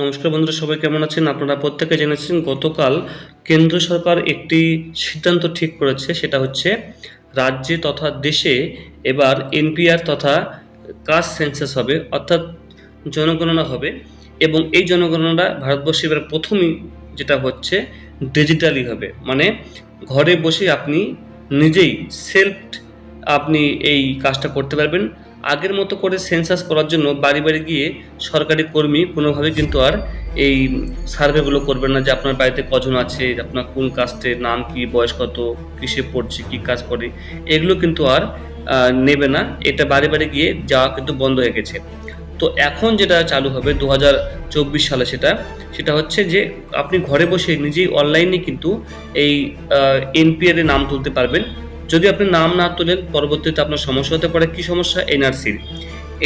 নমস্কার বন্ধুরা, সবাই কেমন আছেন? আপনারা প্রত্যেকে জেনেছেন গতকাল কেন্দ্র সরকার একটি সিদ্ধান্ত ঠিক করেছে, সেটা হচ্ছে রাজ্যে তথা দেশে এবার এনপিআর তথা কাস্ট সেন্সাস হবে, অর্থাৎ জনগণনা হবে এবং এই জনগণনা ভারতবর্ষে এবার প্রথমই যেটা হচ্ছে ডিজিটালি হবে। মানে ঘরে বসে আপনি নিজেই সেলফ আপনি এই কাজটা করতে পারবেন। আগের মতো করে সেন্সাস করার জন্য বাড়ি বাড়ি গিয়ে সরকারি কর্মী কোনোভাবে কিন্তু আর এই সার্ভেগুলো করবেন না যে আপনার বাড়িতে কজন আছে, আপনার কোন কাস্টে নাম কি, বয়স কত, কিসে পড়ছে, কি কাজ করে, এগুলো কিন্তু আর নেবে না। এটা বাড়ি বাড়ি গিয়ে যাওয়া কিন্তু বন্ধ হয়ে গেছে। তো এখন যেটা চালু হবে দু হাজার চব্বিশ সালে সেটা সেটা হচ্ছে যে আপনি ঘরে বসে নিজেই অনলাইনে কিন্তু এই এনপিআর নাম তুলতে পারবেন। যদি আপনি নাম না তোলেন, পরবর্তীতে আপনার সমস্যা হতে পারে। কি সমস্যা? এনআরসির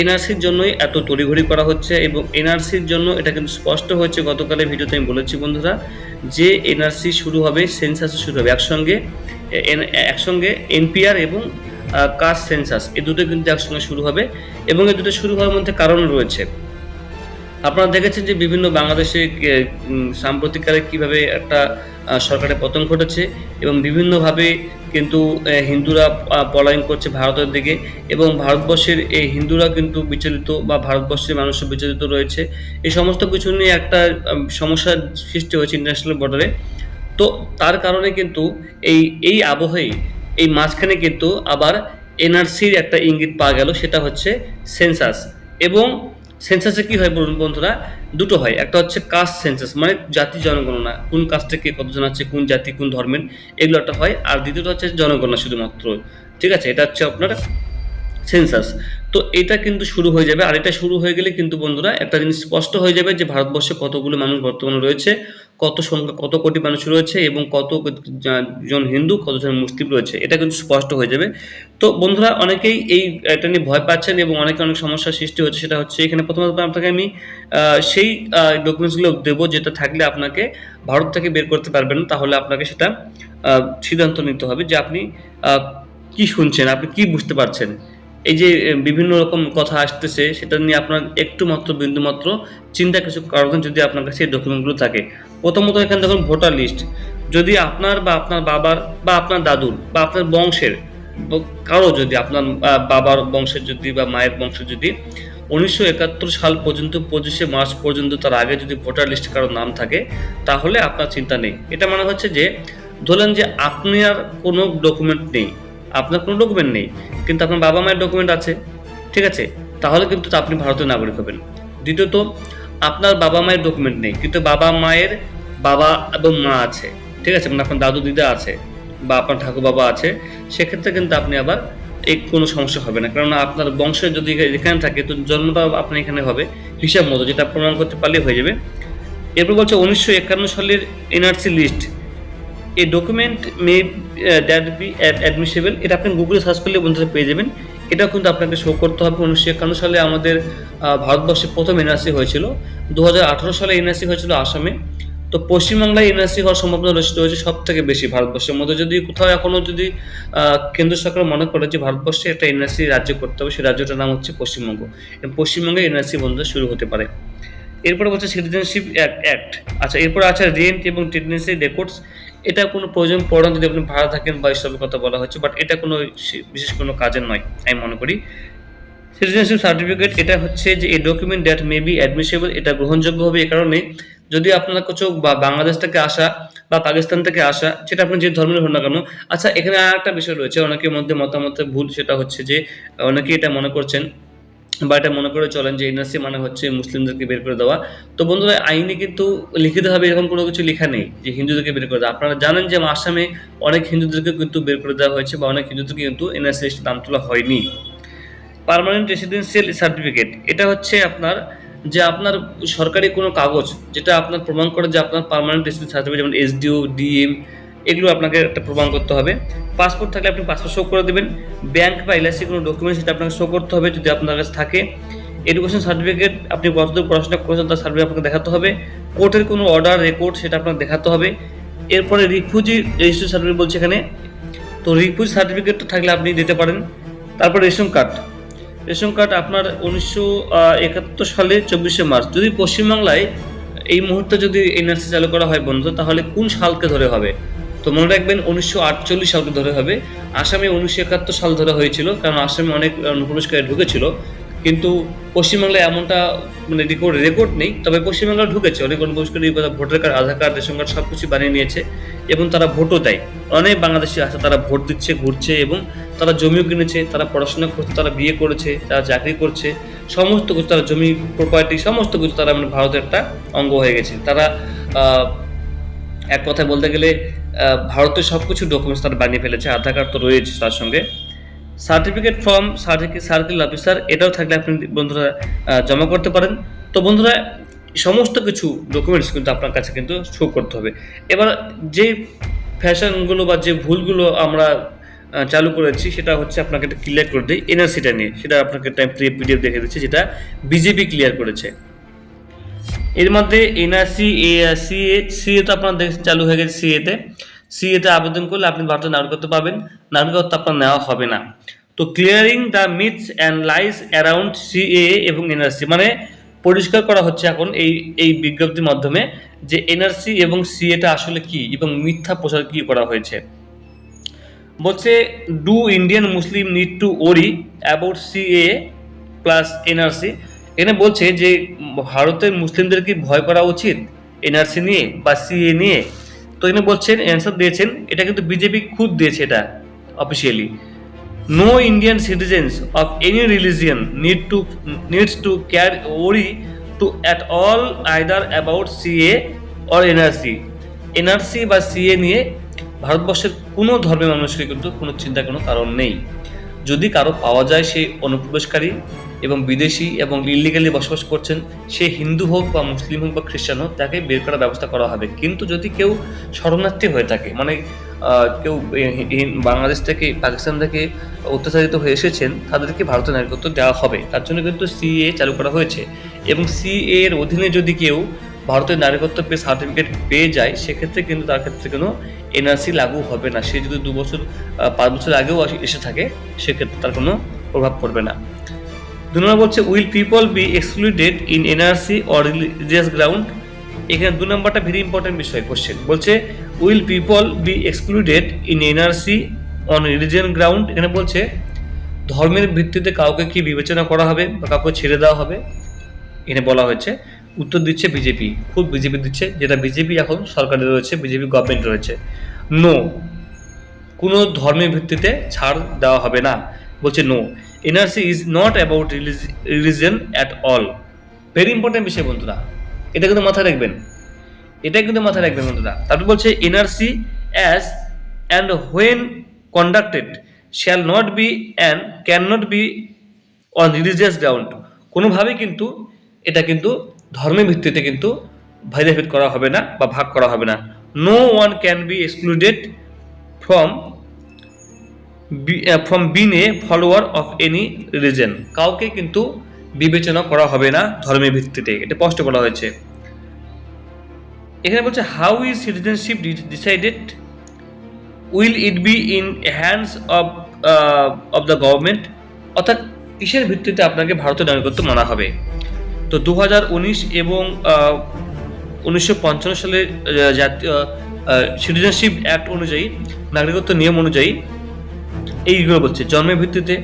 এনআরসির জন্যই এত তড়িঘড়ি করা হচ্ছে এবং এনআরসির জন্য এটা কিন্তু স্পষ্ট হয়েছে গতকালের ভিডিওতে, আমি বলেছি বন্ধুরা, যে এনআরসি শুরু হবে সেন্সাসও শুরু হবে। একসঙ্গে একসঙ্গে এনপিআর এবং কাস্ট সেন্সাস, এ দুটো কিন্তু একসঙ্গে শুরু হবে এবং এ দুটো শুরু হওয়ার মধ্যে কারণ রয়েছে। আপনারা দেখেছেন যে বিভিন্ন বাংলাদেশে সাম্প্রতিককালে কীভাবে একটা সরকারের পতন ঘটেছে এবং বিভিন্নভাবে কিন্তু হিন্দুরা পলায়ন করছে ভারতের দিকে এবং ভারতবর্ষের এই হিন্দুরা কিন্তু বিচলিত বা ভারতবর্ষের মানুষ বিচলিত রয়েছে। এই সমস্ত কিছু নিয়ে একটা সমস্যার সৃষ্টি হয়েছে ইন্টারন্যাশনাল বর্ডারে তো তার কারণে কিন্তু এই এই আবহেই, এই মাঝখানে কিন্তু আবার এনআরসির একটা ইঙ্গিত পাওয়া গেল, সেটা হচ্ছে সেন্সাস এবং সেন্সাসে কি হয় বলুন বন্ধুরা? দুটো হয়। একটা হচ্ছে কাস্ট সেন্সাস মানে জাতি জনগণনা। কোন কাস্টে কে কতজন আছে, কোন জাতি, কোন ধর্মের, এগুলো একটা হয়। আর দ্বিতীয়টা হচ্ছে জনগণনা শুধুমাত্র। ঠিক আছে? এটা হচ্ছে আপনার সেন্সাস তো এটা কিন্তু শুরু হয়ে যাবে। আর এটা শুরু হয়ে গেলে কিন্তু বন্ধুরা, একটা জিনিস স্পষ্ট হয়ে যাবে যে ভারতবর্ষে কতগুলো মানুষ বর্তমানে রয়েছে। কত সংখ্যা, কত কোটি মানুষ রয়েছে এবং কত জন হিন্দু, কতজন মুসলিম রয়েছে, এটা কিন্তু স্পষ্ট হয়ে যাবে। তো বন্ধুরা, অনেকেই এই, এটা নিয়ে ভয় পাচ্ছেন এবং অনেকে, অনেক সমস্যার সৃষ্টি হচ্ছে, সেটা হচ্ছে এখানে প্রথমত আপনাকে আমি সেই ডকুমেন্টসগুলো দেবো যেটা থাকলে আপনাকে ভারত থেকে বের করতে পারবেন, তাহলে আপনাকে সেটা সিদ্ধান্ত নিতে হবে যে আপনি কি শুনছেন, আপনি কি বুঝতে পারছেন। এই যে বিভিন্ন রকম কথা আসতেছে, সেটা নিয়ে আপনার একটু মাত্র, বিন্দু মাত্র চিন্তা কিছু কারণ যদি আপনার কাছে এই ডকুমেন্টগুলো থাকে। প্রথমত এখানে দেখুন ভোটার লিস্ট যদি আপনার বা আপনার বাবার বা আপনার দাদুর বা আপনার বংশের কারও যদি, আপনার বাবার বংশের যদি বা মায়ের বংশের যদি উনিশশো একাত্তর সাল পর্যন্ত, পঁচিশে মার্চ পর্যন্ত তার আগে যদি ভোটার লিস্টে কারও নাম থাকে, তাহলে আপনার চিন্তা নেই। এটা মানে হচ্ছে যে, ধরলেন যে আপনার কোনো ডকুমেন্ট নেই। আপনার কোনো ডকুমেন্ট নেই, কিন্তু আপনার বাবা মায়ের ডকুমেন্ট আছে, ঠিক আছে? তাহলে কিন্তু আপনি ভারতীয় নাগরিক হবেন। দ্বিতীয়ত, আপনার বাবা মায়ের ডকুমেন্ট নেই, কিন্তু বাবা মায়ের বাবা এবং মা আছে, ঠিক আছে? মানে আপনার দাদু দিদা আছে, বা আপনার ঠাকুর বাবা আছে, সেক্ষেত্রে কিন্তু আপনি আবার এই কোনো সমস্যা হবে না। কারণ আপনার বংশের যদি এখানে থাকে, তো জন্মটা আপনার এখানে হবে, হিসাব মতো, যেটা প্রমাণ করতে পারলেই হয়ে যাবে। এরপর বলছে, উনিশশো একান্ন সালের NRC list A document may that be admissible এটা আপনি গুগলে সার্চ করলে বন্ধুরা পেয়ে যাবেন। এটাও কিন্তু আপনাকে শো করতে হবে। উনিশশো একান্ন সালে আমাদের ভারতবর্ষে প্রথম এনআরসি হয়েছিল। দু হাজার আঠারো সালে এনআরসি হয়েছিল আসামে। তো পশ্চিমবাংলায় এনআরসি হওয়ার সম্ভাবনা রয়েছে সব থেকে বেশি ভারতবর্ষের মধ্যে। যদি কোথাও এখনও যদি কেন্দ্র সরকার মনে করে যে ভারতবর্ষে একটা এনআরসি রাজ্য করতে হবে সেই রাজ্যটার নাম হচ্ছে পশ্চিমবঙ্গ। এবং পশ্চিমবঙ্গে এনআরসি বন্ধ শুরু হতে পারে। এরপরে বলছে সিটিজেনশিপ অ্যাক্ট। আচ্ছা এরপরে আছে রেন্ট এবং টেন্ডেন্সি রেকর্ডস। এটা কোনো প্রয়োজন পড়ে না যদি আপনি ভাড়া থাকেন বা এসবের কথা বলা হচ্ছে, বাট এটা কোনো বিশেষ কোনো কাজের নয়, আমি মনে করি। সিটিজেনশিপ সার্টিফিকেট, এটা হচ্ছে যে এই document that may be admissible এটা গ্রহণযোগ্য হবে এই কারণে। যদি আপনার কিছু বা বাংলাদেশ থেকে আসা বা পাকিস্তান থেকে আসা, সেটা আপনি যে ধর্মের হন না কেন। আচ্ছা এখানে আর একটা বিষয় রয়েছে, অনেকের মধ্যে মতামতের ভুল, সেটা হচ্ছে যে অনেকে এটা মনে করছেন। বা এটা মনে করে চলেন যে এনআরসি মানে হচ্ছে মুসলিমদেরকে বের করে দেওয়া। তো বন্ধুরা, আইনে কিন্তু লিখিতভাবে এরকম কোনো কিছু লেখা নেই যে হিন্দুদেরকে বের করে দেওয়া। আপনারা জানেন যে আসামে অনেক হিন্দুদেরকে কিন্তু বের করে দেওয়া হয়েছে বা অনেক হিন্দুদেরকে কিন্তু এনআরসি লিস্টে নাম তোলা হয়নি। পার্মানেন্ট রেসিডেন্সিয়াল সার্টিফিকেট এটা হচ্ছে আপনার যে আপনার সরকারি কোনো কাগজ যেটা আপনার প্রমাণ করে যে আপনার পার্মানেন্ট রেসিডেন্স সার্টিফিকেট যেমন এসডিও ডিএম এগুলো আপনাকে একটা প্রমাণ করতে হবে। পাসপোর্ট থাকলে আপনি পাসপোর্ট শো করে দেবেন। ব্যাংক বা এলআইসি কোনো ডকুমেন্ট সেটা আপনাকে শো করতে হবে যদি আপনার কাছে থাকে। এডুকেশন সার্টিফিকেট আপনি কতদূর পড়াশোনা করেছেন তার সার্টিফিকেট আপনাকে দেখাতে হবে। কোর্টের কোনো অর্ডার রেকর্ড সেটা আপনাকে দেখাতে হবে। এরপরে রিফিউজি রেজিস্ট্রেশন সার্টিফিকেট বলছে এখানে। তো রিফিউজি সার্টিফিকেট থাকলে আপনি দিতে পারেন। তারপর রেশন কার্ড। রেশন কার্ড আপনার উনিশশো একাত্তর সালে চব্বিশে মার্চ। যদি পশ্চিমবাংলায় এই মুহূর্তে যদি এনআরসি চালু করা হয় বন্ধু, তাহলে কোন সালকে ধরে হবে? তো মনে রাখবেন উনিশশো আটচল্লিশ সালকে ধরে হবে। আসামে উনিশশো একাত্তর সাল ধরে হয়েছিল, কারণ আসামে অনেক অনুপ্রবেশকারী ঢুকেছিল। কিন্তু পশ্চিমবাংলায় এমনটা মানে রেকর্ড রেকর্ড নেই, তবে পশ্চিমবাংলা ঢুকেছে। অনেক অনুপ্রবেশকারী voter card, Aadhaar card, ration card সব কিছু বানিয়ে নিয়েছে এবং তারা ভোটও দেয়। অনেক বাংলাদেশি আছে, তারা ভোট দিচ্ছে, ঘুরছে এবং তারা জমিও কিনেছে, তারা পড়াশোনা করছে, তারা বিয়ে করেছে, তারা চাকরি করছে। সমস্ত কিছু তারা জমি প্রপার্টি সমস্ত কিছু তারা মানে ভারতের একটা অঙ্গ হয়ে গেছে। তারা এক কথায় বলতে গেলে ভারতের সব কিছু ডকুমেন্টস তারা বানিয়ে ফেলেছে, আধার কার্ড তো রয়েছে তার সঙ্গে। সার্টিফিকেট ফ্রম সার্কেল অফিসার এটাও থাকলে আপনি বন্ধুরা জমা করতে পারেন। তো বন্ধুরা, সমস্ত কিছু ডকুমেন্টস কিন্তু আপনার কাছে কিন্তু শো করতে হবে। এবার যে ফ্যাশনগুলো বা যে ভুলগুলো আমরা চালু করেছি, সেটা হচ্ছে আপনাকে একটা ক্লিয়ার করে দিই এনআরসিটা নিয়ে। সেটা আপনাকে টাইম পিডিএফ দেখে দিচ্ছি, যেটা বিজেপি ক্লিয়ার করেছে। এর মধ্যে এনআরসি এ সিএ সিএ তো আপনার চালু হয়ে গেছে সিএতে সিএতে আবেদন করলে আপনি ভারতের নাগরিকত্ব পাবেন। নাগরিকত্ব আপনার নেওয়া হবে না। তো clearing the myths and lies around CA এবং এনআরসি মানে পরিষ্কার করা হচ্ছে এখন এই এই বিজ্ঞপ্তির মাধ্যমে যে এনআরসি এবং সি সিএটা আসলে কি এবং মিথ্যা প্রচার কি করা হয়েছে। বলছে do Indian Muslim need to worry about CA plus NRC এখানে বলছে যে, ভারতের মুসলিমদের কি ভয় করা উচিত? এনআরসি নিয়ে বা সিএ নিয়ে? তো এনে বলছেন অ্যান্সার দিয়েছেন, এটা কিন্তু বিজেপি খুদ দিয়েছে এটা officially no Indian citizens of any religion need to needs to care worry to at all either about CA or NRC NRC বা সিএ নিয়ে ভারতবর্ষের কোনো ধর্মের মানুষকে কিন্তু কোনো চিন্তার কোনো কারণ নেই। যদি কারও পাওয়া যায় সেই অনুপ্রবেশকারী এবং বিদেশি এবং ইলিগালি বসবাস করছেন, সে হিন্দু হোক বা মুসলিম হোক বা খ্রিস্টান হোক, তাকে বের করার ব্যবস্থা করা হবে। কিন্তু যদি কেউ শরণার্থী হয়ে থাকে মানে কেউ বাংলাদেশ থেকে পাকিস্তান থেকে অত্যাচারিত হয়ে এসেছেন, তাদেরকে ভারতের নাগরিকত্ব দেওয়া হবে। তার জন্য কিন্তু সিএ চালু করা হয়েছে। এবং সিএ এর অধীনে যদি কেউ ভারতের নাগরিকত্ব পেয়ে সার্টিফিকেট পেয়ে যায়, সেক্ষেত্রে কিন্তু তার ক্ষেত্রে কোনো এনআরসি লাগু হবে না। সে যদি দু বছর পাঁচ বছর আগেও এসে থাকে, সেক্ষেত্রে তার কোনো প্রভাব পড়বে না। দু নম্বর বলছে will people be excluded in NRC or religious ground? এখানে দু নম্বরটা ভেরি ইম্পর্টেন্ট বিষয় কোশ্চেন বলছে, will people be excluded in NRC on religion ground? এখানে বলছে, ধর্মের ভিত্তিতে কাউকে কি বিবেচনা করা হবে বা কাউকে ছেড়ে দেওয়া হবে? এখানে বলা হয়েছে, উত্তর দিচ্ছে বিজেপি, খুব বিজেপি দিচ্ছে, যেটা বিজেপি এখন সরকারে রয়েছে, বিজেপি গভর্নমেন্ট রয়েছে। নো কোনো ধর্মের ভিত্তিতে ছাড় দেওয়া হবে না। বলছে no NRC is not about religion at all very important বিষয় বন্ধুরা, এটা কিন্তু মাথায় রাখবেন। এটা কিন্তু মাথায় রাখবেন বন্ধুরা। তারপর বলছে NRC as and when conducted shall not be and can not be on religious ground কোনোভাবেই কিন্তু এটা কিন্তু ধর্মের ভিত্তিতে কিন্তু ভেদাভেদ করা হবে না বা ভাগ করা হবে না। No one can be excluded from from being a follower of any religion কাউকে কিন্তু বিবেচনা করা হবে না ধর্মের ভিত্তিতে। এটা স্পষ্ট বলা হয়েছে। এখানে বলছে how is citizenship decided will it be in hands of of the government অর্থাৎ কিসের ভিত্তিতে আপনাকে ভারতের নাগরিকত্ব মানা হবে? তো দু হাজার উনিশ এবং উনিশশো আহ, জাতীয় সিটিজেনশিপ অ্যাক্ট অনুযায়ী নাগরিকত্ব নিয়ম অনুযায়ী এইগুলো বলছে। জন্মের ভিত্তিতে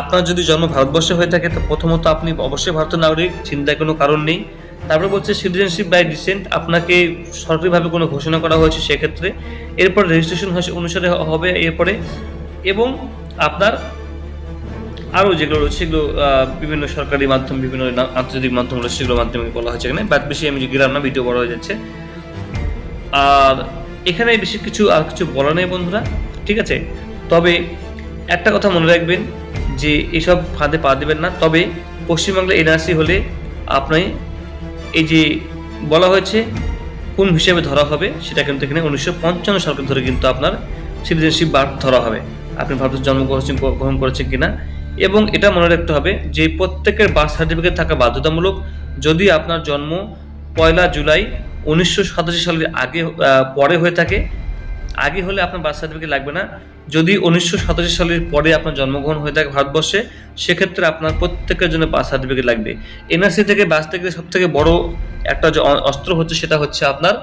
আপনার যদি জন্ম ভারতবর্ষে হয়ে থাকে, তো প্রথমত আপনি অবশ্যই ভারতের নাগরিক চিন্তায় কোনো কারণ নেই। তারপরে বলছে, সিটিজেনশিপ বাই ডিসেন্ট আপনাকে সরকারিভাবে কোনো ঘোষণা করা হয়েছে সেক্ষেত্রে। এরপর রেজিস্ট্রেশন হয়েছে অনুসারে হবে এরপরে। এবং আপনার আরও যেগুলো রয়েছে, সেগুলো বিভিন্ন সরকারি মাধ্যম, বিভিন্ন আন্তর্জাতিক মাধ্যম রয়েছে, সেগুলোর মাধ্যমে বলা হয়েছে এখানে। বাদ বেশি আমি গেলাম না, ভিডিও বড় হয়ে যাচ্ছে। আর এখানে বেশি কিছু আর কিছু বলা নেই বন্ধুরা, ঠিক আছে? তবে একটা কথা মনে রাখবেন যে এসব ফাঁদে পা দেবেন না। তবে পশ্চিমবাংলায় এনআরসি হলে আপনি এই যে বলা হয়েছে, কোন হিসেবে ধরা হবে সেটা কিন্তু এখানে উনিশশো পঞ্চান্ন সালকে ধরে কিন্তু আপনার সিটিজেনশিপ বার ধরা হবে। আপনি ভারতে জন্মগ্রহণ গ্রহণ করেছেন কিনা? এবং এটা মনে রাখতে হবে যে প্রত্যেকের বার্থ সার্টিফিকেট থাকা বাধ্যতামূলক, যদি আপনার জন্ম পয়লা জুলাই উনিশশো সাতাশি সালের আগে পরে হয়ে থাকে আগে হলে আপনার বার্থ সার্টিফিকেট লাগবে না। যদি উনিশশো সাতাশি সালের পরে আপনার জন্মগ্রহণ হয়ে থাকে ভারতবর্ষে, সেক্ষেত্রে আপনার প্রত্যেকের জন্য বার্থ সার্টিফিকেট লাগবে। এনআরসি থেকে বাঁচতে গেলে সব থেকে বড় একটা যে অস্ত্র হচ্ছে, সেটা হচ্ছে আপনার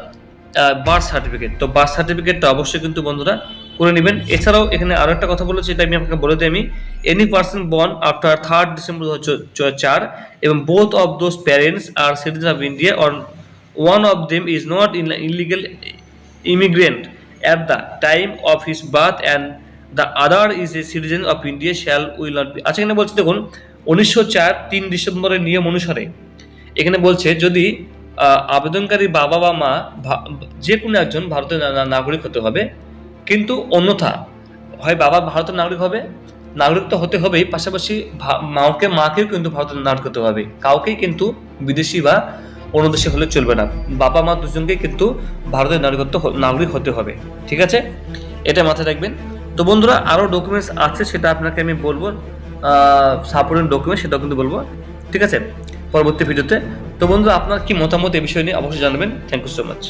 বার্থ সার্টিফিকেট তো বার্থ সার্টিফিকেটটা অবশ্যই কিন্তু বন্ধুরা করে নেবেন। এছাড়াও এখানে আরও একটা কথা বলেছি, এটা আমি আপনাকে বলে দিই আমি। Any person born after third December দু চার এবং both of those parents are citizen of India or one of them is not in illegal immigrant at the time of his birth and the other is a citizen of India shall will not be আচ্ছা এখানে বলছে, দেখুন, উনিশশো চার, তিন ডিসেম্বরের নিয়ম অনুসারে এখানে বলছে, যদি আবেদনকারী বাবা বা মা যে কোনো একজন ভারতের নাগরিক হতে হবে, কিন্তু অন্যথা, হয় বাবা ভারতের নাগরিক হবে, নাগরিক তো হতে হবেই, পাশাপাশি মাকে, মাকেও কিন্তু ভারতের নাগরিক হতে হবে, কাউকেই কিন্তু বিদেশি বা অন্য দেশে হলে চলবে না। বাবা মা দুজনকে কিন্তু ভারতের নাগরিকত্ব নাগরিক হতে হবে, ঠিক আছে? এটা মাথায় রাখবেন। তো বন্ধুরা আরও ডকুমেন্টস আছে, সেটা আপনাকে আমি বলব। সাপোর্টিং ডকুমেন্ট সেটাও কিন্তু বলব, ঠিক আছে? পরবর্তী ভিডিওতে। তো বন্ধুরা, আপনার কি মতামত এই বিষয় নিয়ে অবশ্যই জানাবেন। Thank you so much